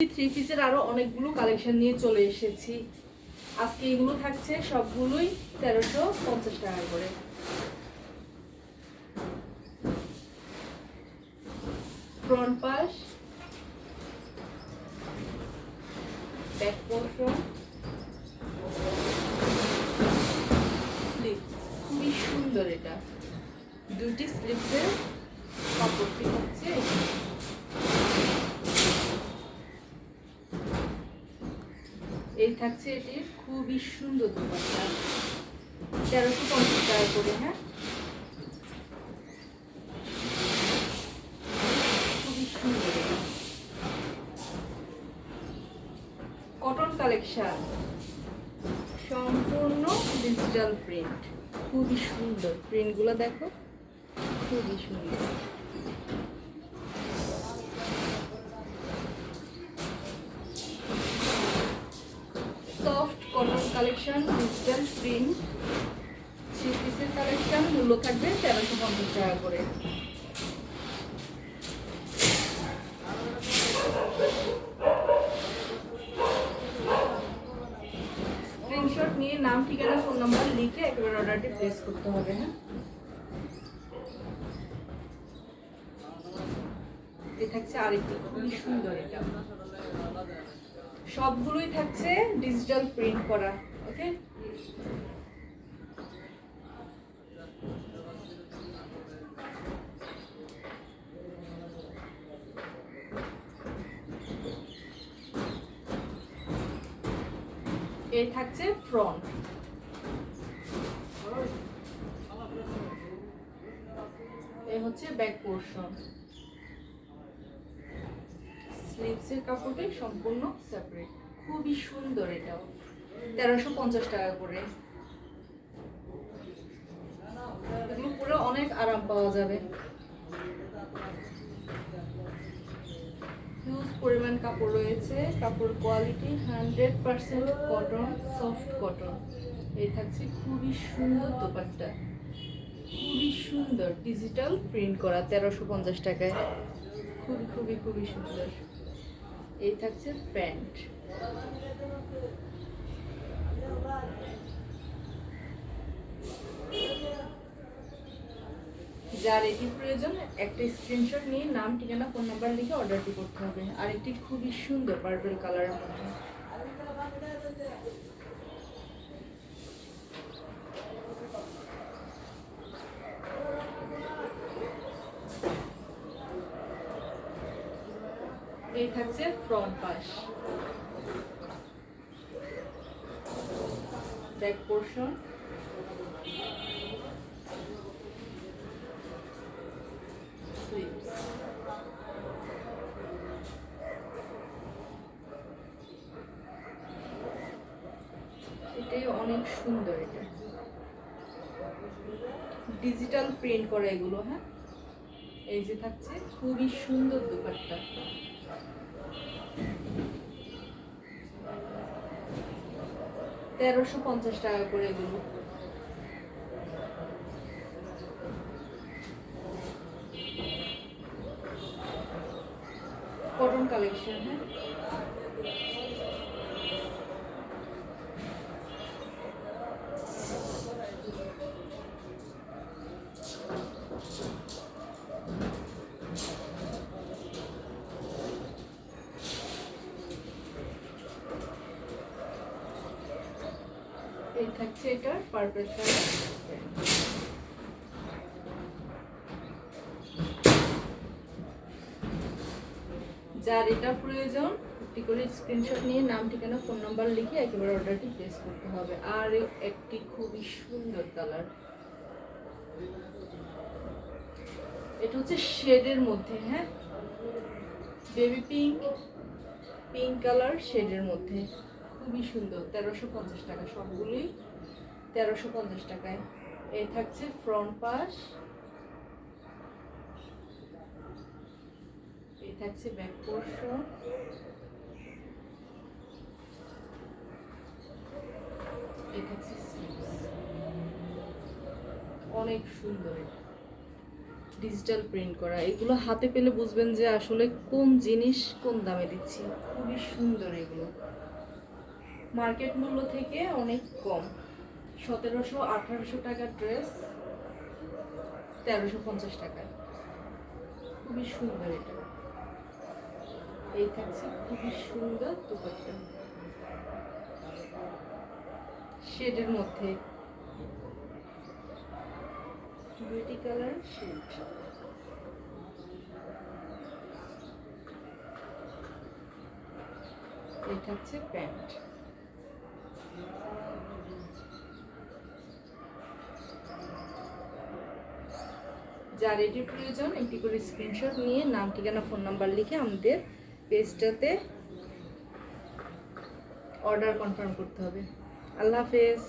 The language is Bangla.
থ্রি পিসের আরও অনেকগুলো কালেকশন নিয়ে চলে এসেছি। আজকে এগুলো থাকছে সবগুলোই তেরোশো পঞ্চাশ টাকা করে। ফ্রন্ট পাশ, ব্যাক খুবই সুন্দর এটা। দুটি স্লিপসের কাপড়টি হচ্ছে এটা। এই থাকছে এটির খুবই সুন্দর দোকানটা। তেরোশো পঞ্চাশ টাকা করে হ্যাঁ? খুবই সুন্দর কটন কালেকশন সম্পূর্ণ ডিজিটাল প্রিন্ট খুবই সুন্দর। প্রিন্টগুলো দেখো। খুবই সুন্দর। কালেকশন ডিজিটাল প্রিন্ট থ্রি পিসের কালেকশন মূল্য থাকবে, তেরোশো পঞ্চাশ টাকা করে। স্ক্রিনশট নিয়ে নাম, ঠিকানা ফোন নাম্বার লিখে একেবারে অর্ডারটি প্লেস করতে হবে হ্যাঁ? থাকছে আরেকটি, খুবই সুন্দর এটা। সবগুলোই থাকছে ডিজিটাল প্রিন্ট করা। ওকে এই থাকছে ফ্রন্ট। এই হচ্ছে ব্যাক পোর্শন। স্লিভসের কাপড়টি সম্পূর্ণ সেপারেট খুবই সুন্দর এটাও। তেরোশো পঞ্চাশ টাকা করে। এগুলো পরে অনেক আরাম পাওয়া যাবে। হিউজ পরিমাণ কাপড় রয়েছে। কাপড় quality hundred percent cotton soft cotton এই থাকছে খুবই সুন্দর দোপাট্টা। খুবই সুন্দর ডিজিটাল প্রিন্ট করা তেরোশো পঞ্চাশ টাকায়। খুবই খুবই খুবই সুন্দর। এই থাকছে প্যান্ট। যার এটি প্রয়োজন, একটা স্ক্রিনশট নিয়ে নাম, ঠিকানা ফোন নাম্বার লিখে অর্ডারটি করতে হবে। আর একটি খুবই সুন্দর পার্পল কালারের মধ্যে। এই থাকছে ফ্রন্ট পাশ। ব্যাক পোর্শন এটাই অনেক সুন্দর এটা। ডিজিটাল প্রিন্ট করা এগুলো হ্যাঁ? এই যে থাকছে, খুবই সুন্দর দোকানটা তেরোশো পঞ্চাশ টাকা করে এগুলো। কটন কালেকশন হ্যাঁ? এই থাকছে এটার পার্পল কালার যার এটা প্রয়োজন, একটি করে স্ক্রিনশট নিয়ে নাম, ঠিকানা ফোন নাম্বার লিখে একেবারে অর্ডারটি প্লেস করতে হবে। আর একটি খুবই সুন্দর কালার এটা হচ্ছে শেডের মধ্যে হ্যাঁ? বেবি পিঙ্ক পিঙ্ক কালার শেডের মধ্যে। খুবই সুন্দর। তেরোশো পঞ্চাশ টাকা সবগুলোই। তেরোশো পঞ্চাশ টাকায়। এই থাকছে ফ্রন্ট পাশ। এই থাকছে ব্যাক পোর্শন এই থাকছে অনেক সুন্দর ডিজিটাল প্রিন্ট করা। এগুলো হাতে পেলে বুঝবেন যে আসলে কোন জিনিস কোন দামে দিচ্ছি। খুবই সুন্দর এগুলো। মার্কেট মূল্য থেকে অনেক কম। সতেরোশো আঠারোশো টাকার ড্রেস, তেরোশো পঞ্চাশ টাকা খুবই সুন্দর এটা। এই থাকছে খুবই সুন্দর দুপাট্টা। শেডের মধ্যে। Beauty colour shade. এটা হচ্ছে প্যান্ট। যার এটির প্রয়োজন, একটি করে স্ক্রিনশট নিয়ে নাম, ঠিকানা ফোন নাম্বার লিখে আমাদের পেজটাতে অর্ডার কনফার্ম করতে হবে। আল্লাহ হাফেজ।